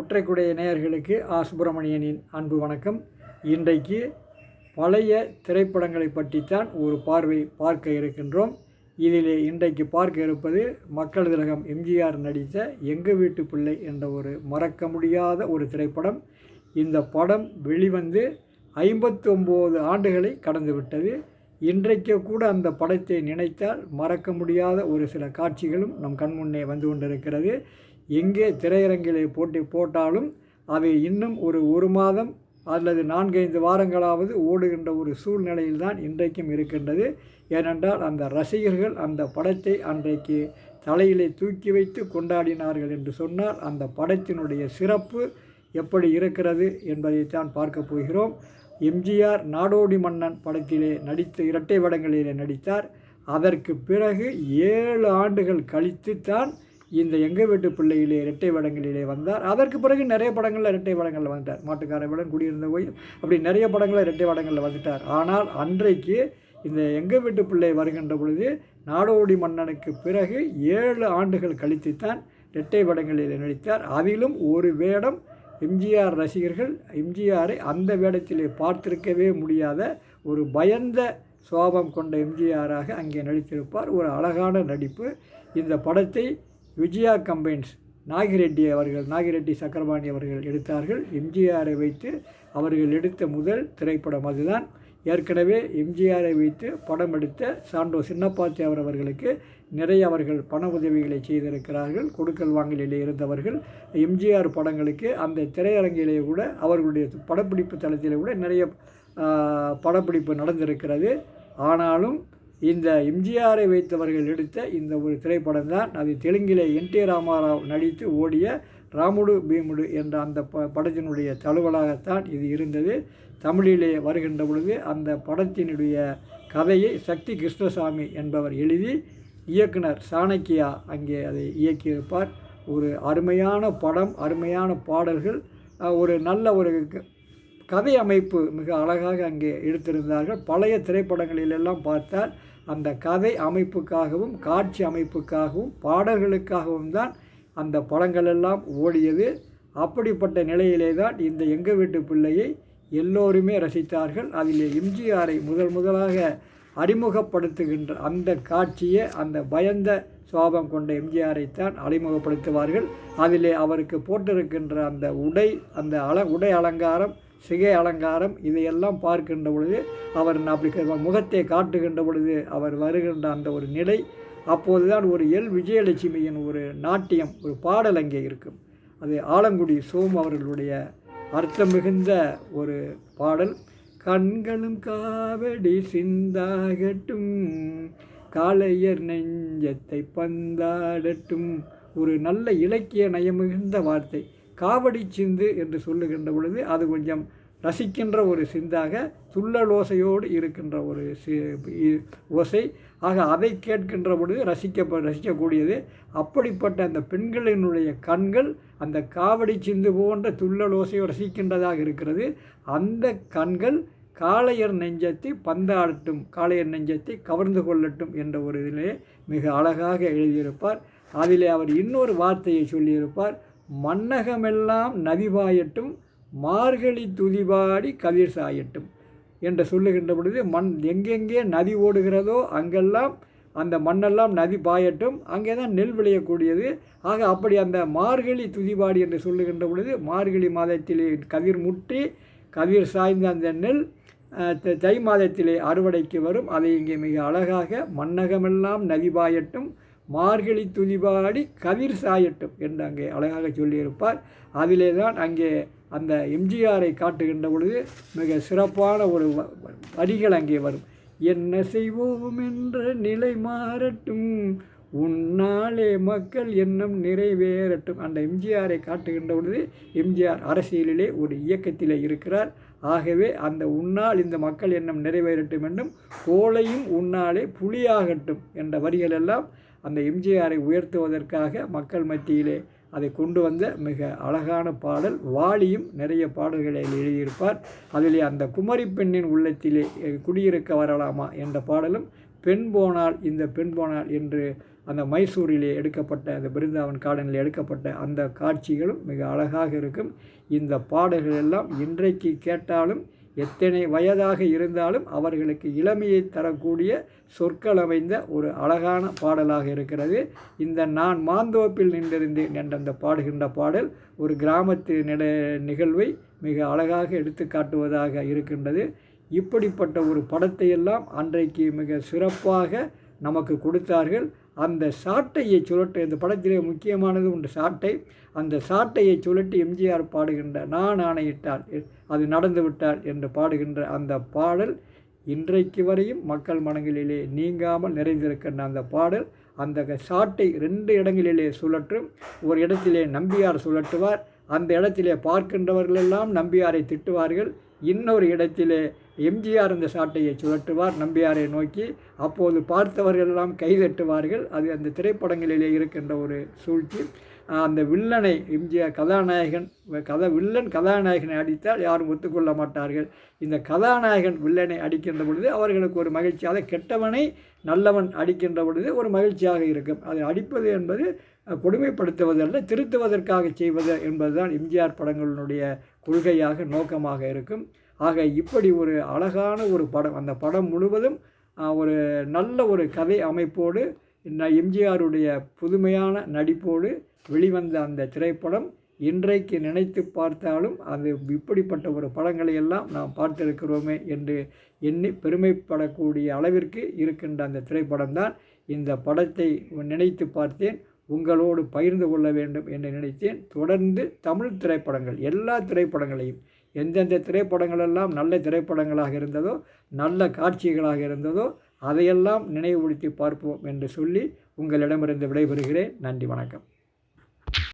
ஒற்றைக்குடைய நேயர்களுக்கு ஆ. சுப்பிரமணியனின் அன்பு வணக்கம். இன்றைக்கு பழைய திரைப்படங்களை பற்றித்தான் ஒரு பார்வை பார்க்க இருக்கின்றோம். இதிலே இன்றைக்கு பார்க்க இருப்பது மக்கள் திலகம் எம்ஜிஆர் நடித்த எங்கள் வீட்டு பிள்ளை என்ற ஒரு மறக்க முடியாத ஒரு திரைப்படம். இந்த படம் வெளிவந்து ஐம்பத்தி ஒம்பது ஆண்டுகளை கடந்துவிட்டது இன்றைக்கு கூட அந்த படத்தை நினைத்தால் மறக்க முடியாத ஒரு சில காட்சிகளும் நம் கண்முன்னே வந்து கொண்டிருக்கிறது. எங்கே திரையரங்கிலே போட்டி போட்டாலும் அவை இன்னும் ஒரு ஒரு மாதம் அல்லது நான்கைந்து வாரங்களாவது ஓடுகின்ற ஒரு சூழ்நிலையில் தான் இன்றைக்கும் இருக்கின்றது. ஏனென்றால் அந்த ரசிகர்கள் அந்த படத்தை அன்றைக்கு தலையிலே தூக்கி வைத்து கொண்டாடினார்கள் என்று சொன்னால் அந்த படத்தினுடைய சிறப்பு எப்படி இருக்கிறது என்பதைத்தான் பார்க்க போகிறோம். எம்ஜிஆர் நாடோடி மன்னன் படத்திலே நடித்த இரட்டை வடங்களிலே நடித்தார். அதற்கு பிறகு ஏழு ஆண்டுகள் கழித்து தான் இந்த எங்கள் வீட்டு பிள்ளையிலே இரட்டை வடங்களிலே வந்தார். அதற்கு பிறகு நிறைய படங்களில் இரட்டை வடங்களில் வந்துட்டார். மாட்டுக்காரவுடன் குடியிருந்த போய் அப்படி நிறைய படங்களில் இரட்டை வடங்களில் வந்துட்டார். ஆனால் அன்றைக்கு இந்த எங்கள் வீட்டு பிள்ளை வருகின்ற பொழுது நாடோடி மன்னனுக்கு பிறகு ஏழு ஆண்டுகள் கழித்துத்தான் இரட்டை வடங்களில் நடித்தார். அதிலும் ஒரு வேடம் எம்ஜிஆர் ரசிகர்கள் எம்ஜிஆரை அந்த வேடத்திலே பார்த்திருக்கவே முடியாத ஒரு பயந்த சுவாபம் கொண்ட எம்ஜிஆராக அங்கே நடித்திருப்பார். ஒரு அழகான நடிப்பு. இந்த படத்தை விஜயா கம்பைன்ஸ் நாகிரெட்டி அவர்கள் நாகிரெட்டி சக்கரபாணி அவர்கள் எடுத்தார்கள். எம்ஜிஆரை வைத்து அவர்கள் எடுத்த முதல் திரைப்படம் அதுதான். ஏற்கனவே எம்ஜிஆரை வைத்து படம் எடுத்த சாண்டோ சின்னப்பாத்தியாவர் அவர்களுக்கு நிறைய அவர்கள் பண உதவிகளை செய்திருக்கிறார்கள். கொடுக்கல் வாங்கலிலே இருந்தவர்கள். எம்ஜிஆர் படங்களுக்கு அந்த திரையரங்கிலே கூட அவர்களுடைய படப்பிடிப்பு தளத்திலே கூட நிறைய படப்பிடிப்பு நடந்திருக்கிறது. ஆனாலும் இந்த எம்ஜிஆரை வைத்தவர்கள் எடுத்த இந்த ஒரு திரைப்படம் தான் அது தெலுங்கிலே என் டி ராமாராவ் நடித்து ஓடிய ராமுடு பீமுடு என்ற அந்த ப படத்தினுடைய தழுவலாகத்தான் இது இருந்தது. தமிழிலே வருகின்ற பொழுது அந்த படத்தினுடைய கதையை சக்தி கிருஷ்ணசாமி என்பவர் எழுதி இயக்குனர் சாணக்கியா அங்கே அதை இயக்கியிருப்பார். ஒரு அருமையான படம் அருமையான பாடல்கள் ஒரு நல்ல ஒரு கதை அமைப்பு மிக அழகாக அங்கே எடுத்திருந்தார்கள். பழைய திரைப்படங்களிலெல்லாம் பார்த்தால் அந்த கதை அமைப்புக்காகவும் காட்சி அமைப்புக்காகவும் பாடல்களுக்காகவும் தான் அந்த படங்களெல்லாம் ஓடியது. அப்படிப்பட்ட நிலையிலே தான் இந்த எங்கள் வீட்டு பிள்ளையை எல்லோருமே ரசித்தார்கள். அதில் எம்ஜிஆரை முதல் முதலாக அறிமுகப்படுத்துகின்ற அந்த காட்சியை அந்த பயந்த சுவாபம் கொண்ட எம்ஜிஆரைத்தான் அறிமுகப்படுத்துவார்கள். அதிலே அவருக்கு போட்டிருக்கின்ற அந்த உடை அந்த அல உடை அலங்காரம் சிகை அலங்காரம் இதையெல்லாம் பார்க்கின்ற பொழுது அவர் அப்படி முகத்தை காட்டுகின்ற பொழுது அவர் வருகின்ற அந்த ஒரு நிலை அப்போது தான் ஒரு எல். விஜயலட்சுமியின் ஒரு நாட்டியம் ஒரு பாடல் அங்கே இருக்கும். அது ஆலங்குடி சோம் அவர்களுடைய அர்த்தம் மிகுந்த ஒரு பாடல். கண்களும் காவடி சிந்தாகட்டும் காளையர் நெஞ்சத்தை பந்தாடட்டும். ஒரு நல்ல இலக்கிய நயமிகுந்த வார்த்தை. காவடி சிந்து என்று சொல்லுகின்ற பொழுது அது கொஞ்சம் ரசிக்கின்ற ஒரு சிந்தாக துள்ளலோசையோடு இருக்கின்ற ஒரு சி ஓசை. ஆக அதை கேட்கின்ற பொழுது ரசிக்க ரசிக்கக்கூடியது. அப்படிப்பட்ட அந்த பெண்களினுடைய கண்கள் அந்த காவடி சிந்து போன்ற துள்ளலோசையோ ரசிக்கின்றதாக இருக்கிறது. அந்த கண்கள் காளையர் நெஞ்சத்தை பந்தாடட்டும் காளையர் நெஞ்சத்தை கவர்ந்து கொள்ளட்டும் என்ற ஒரு இதிலே மிக அழகாக எழுதியிருப்பார். அதிலே அவர் இன்னொரு வார்த்தையை சொல்லியிருப்பார். மன்னகமெல்லாம் நதிபாயட்டும் மார்கழி துதிபாடி கதிர் சாயட்டும் என்று சொல்லுகின்ற பொழுது மண் எங்கெங்கே நதி ஓடுகிறதோ அங்கெல்லாம் அந்த மண்ணெல்லாம் நதி பாயட்டும். அங்கே தான் நெல் விளையக்கூடியது. ஆக அப்படி அந்த மார்கழி துதிபாடி என்று சொல்லுகின்ற பொழுது மார்கழி மாதத்திலே கதிர் முற்றி கதிர் சாய்ந்த அந்த நெல் தை மாதத்திலே அறுவடைக்கு வரும். அதை இங்கே மிக அழகாக மன்னகமெல்லாம் நதி பாயட்டும். மார்கழி துதிபாடி கதிர் சாயட்டும் என்று அங்கே அழகாக சொல்லியிருப்பார். அதிலே தான் அங்கே அந்த எம்ஜிஆரை காட்டுகின்ற பொழுது மிக சிறப்பான ஒரு வரிகள் அங்கே வரும். என்ன செய்வோம் என்ற நிலை மாறட்டும் உன்னாலே மக்கள் எண்ணம் நிறைவேறட்டும் அந்த எம்ஜிஆரை காட்டுகின்ற பொழுது எம்ஜிஆர் அரசியலிலே ஒரு இயக்கத்திலே இருக்கிறார். ஆகவே அந்த உன்னால் இந்த மக்கள் எண்ணம் நிறைவேறட்டும் என்றும் கோளையும் உன்னாலே புலியாகட்டும் என்ற வரிகளெல்லாம் அந்த எம்ஜிஆரை உயர்த்துவதற்காக மக்கள் மத்தியிலே அதை கொண்டு வந்த மிக அழகான பாடல் வாலியும் நிறைய பாடல்களை எழுதியிருப்பார். அதிலே அந்த குமரி பெண்ணின் உள்ளத்திலே குடியிருக்க வரலாமா என்ற பாடலும் பெண் போனால் இந்த பெண் போனால் என்று அந்த மைசூரிலே எடுக்கப்பட்ட அந்த பிருந்தாவன் கார்டனில் எடுக்கப்பட்ட அந்த காட்சிகளும் மிக அழகாக இருக்கும். இந்த பாடல்கள் எல்லாம் இன்றைக்கு கேட்டாலும் எத்தனை வயதாக இருந்தாலும் அவர்களுக்கு இளமையை தரக்கூடிய சொற்கள் அமைந்த ஒரு அழகான பாடலாக இருக்கிறது. இந்த நான் மாந்தோப்பில் நின்றிருந்தேன் என்ற அந்த பாடுகின்ற பாடல் ஒரு கிராமத்து நில நிகழ்வை மிக அழகாக எடுத்து காட்டுவதாக இருக்கின்றது. இப்படிப்பட்ட ஒரு படத்தையெல்லாம் அன்றைக்கு மிக சிறப்பாக நமக்கு கொடுத்தார்கள். அந்த சாட்டையை சுழட்ட இந்த படத்திலே முக்கியமானது உண்டு சாட்டை. அந்த சாட்டையை சுழட்டி எம்ஜிஆர் பாடுகின்ற நான் ஆணையிட்டால் அது நடந்து விட்டால் என்று பாடுகின்ற அந்த பாடல் இன்றைக்கு வரையும் மக்கள் மனங்களிலே நீங்காமல் நிறைந்திருக்கின்ற அந்த பாடல் அந்த சாட்டை ரெண்டு இடங்களிலே சுழற்றும். ஒரு இடத்திலே நம்பியார் சுழற்றுவார் அந்த இடத்திலே பார்க்கின்றவர்களெல்லாம் நம்பியாரை திட்டுவார்கள். இன்னொரு இடத்திலே எம்ஜிஆர் அந்த சாட்டையை சுழற்றுவார் நம்பியாரை நோக்கி. அப்போது பார்த்தவர்கள் எல்லாம் கைதட்டுவார்கள். அது அந்த திரைப்படங்களிலே இருக்கின்ற ஒரு சூழ்ச்சி. அந்த வில்லனை எம்ஜிஆர் கதாநாயகன் கதை வில்லன் கதாநாயகனை அடித்தால் யாரும் ஒத்துக்கொள்ள மாட்டார்கள். இந்த கதாநாயகன் வில்லனை அடிக்கின்ற பொழுது அவர்களுக்கு ஒரு மகிழ்ச்சி அதை கெட்டவனை நல்லவன் அடிக்கின்ற பொழுது ஒரு மகிழ்ச்சியாக இருக்கும். அதை அடிப்பது என்பது கொடுமைப்படுத்துவதல்ல திருத்துவதற்காக செய்வது என்பதுதான் எம்ஜிஆர் படங்களினுடைய கொள்கையாக நோக்கமாக இருக்கும். ஆக இப்படி ஒரு அழகான ஒரு படம் அந்த படம் முழுவதும் ஒரு நல்ல ஒரு கதை அமைப்போடு எம்ஜிஆருடைய புதுமையான நடிப்போடு வெளிவந்த அந்த திரைப்படம் இன்றைக்கு நினைத்து பார்த்தாலும் அது இப்படிப்பட்ட ஒரு படங்களை எல்லாம் நாம் பார்த்திருக்கிறோமே என்று எண்ணி பெருமைப்படக்கூடிய அளவிற்கு இருக்கின்ற அந்த திரைப்படம் தான் இந்த படத்தை நினைத்து பார்த்தேன் உங்களோடு பகிர்ந்து கொள்ள வேண்டும் என்று நினைத்தேன். தொடர்ந்து தமிழ் திரைப்படங்கள் எல்லா திரைப்படங்களையும் எந்தெந்த திரைப்படங்களெல்லாம் நல்ல திரைப்படங்களாக இருந்ததோ நல்ல காட்சிகளாக இருந்ததோ அதையெல்லாம் நினைவுபடுத்தி பார்ப்போம் என்று சொல்லி உங்களிடமிருந்து விடைபெறுகிறேன். நன்றி வணக்கம்.